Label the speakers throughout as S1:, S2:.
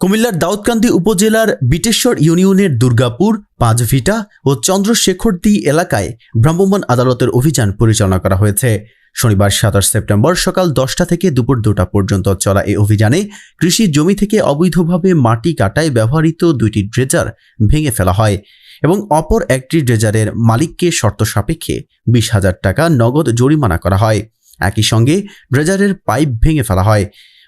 S1: কুমিল্লার দাউদকান্দি উপজেলার বিটেশ্বর ইউনিয়নের দুর্গাপুর, পাঁচভিটা ও চন্দ্রশেখরদি এলাকায় ভ্রাম্যমাণ আদালতের অভিযান পরিচালনা করা হয়েছে। শনিবার সাতাশ সেপ্টেম্বর সকাল দশটা থেকে দুপুর দুটা পর্যন্ত চলা এই অভিযানে কৃষি জমি থেকে অবৈধভাবে মাটি কাটায় ব্যবহৃত দুইটি ড্রেজার ভেঙে ফেলা হয় এবং অপর একটি ড্রেজারের মালিককে শর্ত সাপেক্ষে বিশ হাজার টাকা নগদ জরিমানা করা হয়। একই সঙ্গে ড্রেজারের পাইপ ভেঙে ফেলা হয়।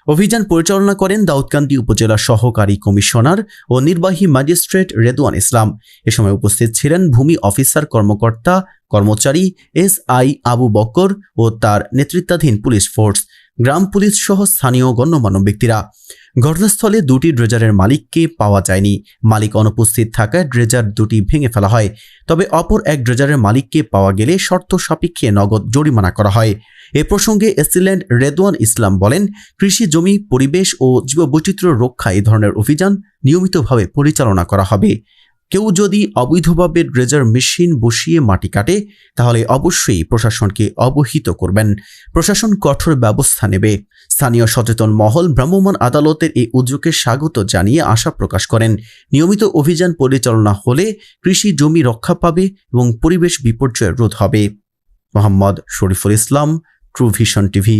S1: অভিযান পরিচালনা করেন দাউদকান্দি উপজেলা সহকারী কমিশনার ও নির্বাহী ম্যাজিস্ট্রেট রেদওয়ান ইসলাম। এ সময় উপস্থিত ছিলেন ভূমি অফিসার কর্মকর্তা, কর্মচারী এস আই আবু বক্কর ও তার নেতৃত্বাধীন পুলিশ ফোর্স। গ্রাম পুলিশ সহ স্থানীয় গণ্যমান্য ব্যক্তিরা। ঘটনাস্থলে দুটি ড্রেজারের মালিককে পাওয়া যায়নি। মালিক অনুপস্থিত থাকায় ড্রেজার দুটি ভেঙে ফেলা হয়। তবে অপর এক ড্রেজারের মালিককে পাওয়া গেলে শর্ত সাপেক্ষে নগদ জরিমানা করা হয়। এ প্রসঙ্গে এসিল্যান্ড রেদওয়ান ইসলাম বলেন, কৃষি, জমি, পরিবেশ ও জীববৈচিত্র্য রক্ষা এই ধরনের অভিযান নিয়মিতভাবে পরিচালনা করা হবে। কেউ যদি অবৈধভাবে ড্রেজার মেশিন বসিয়ে মাটি কাটে, তাহলে অবশ্যই প্রশাসনকে অবহিত করবেন। প্রশাসন কঠোর ব্যবস্থা নেবে। স্থানীয় সচেতন মহল ভ্রাম্যমাণ আদালতের এই উদ্যোগকে স্বাগত জানিয়ে আশা প্রকাশ করেন। নিয়মিত অভিযান পরিচালনা হলে কৃষি জমি রক্ষা পাবে এবং পরিবেশ বিপর্যয় রোধ হবে। Mohammad Shariful Islam true vision TV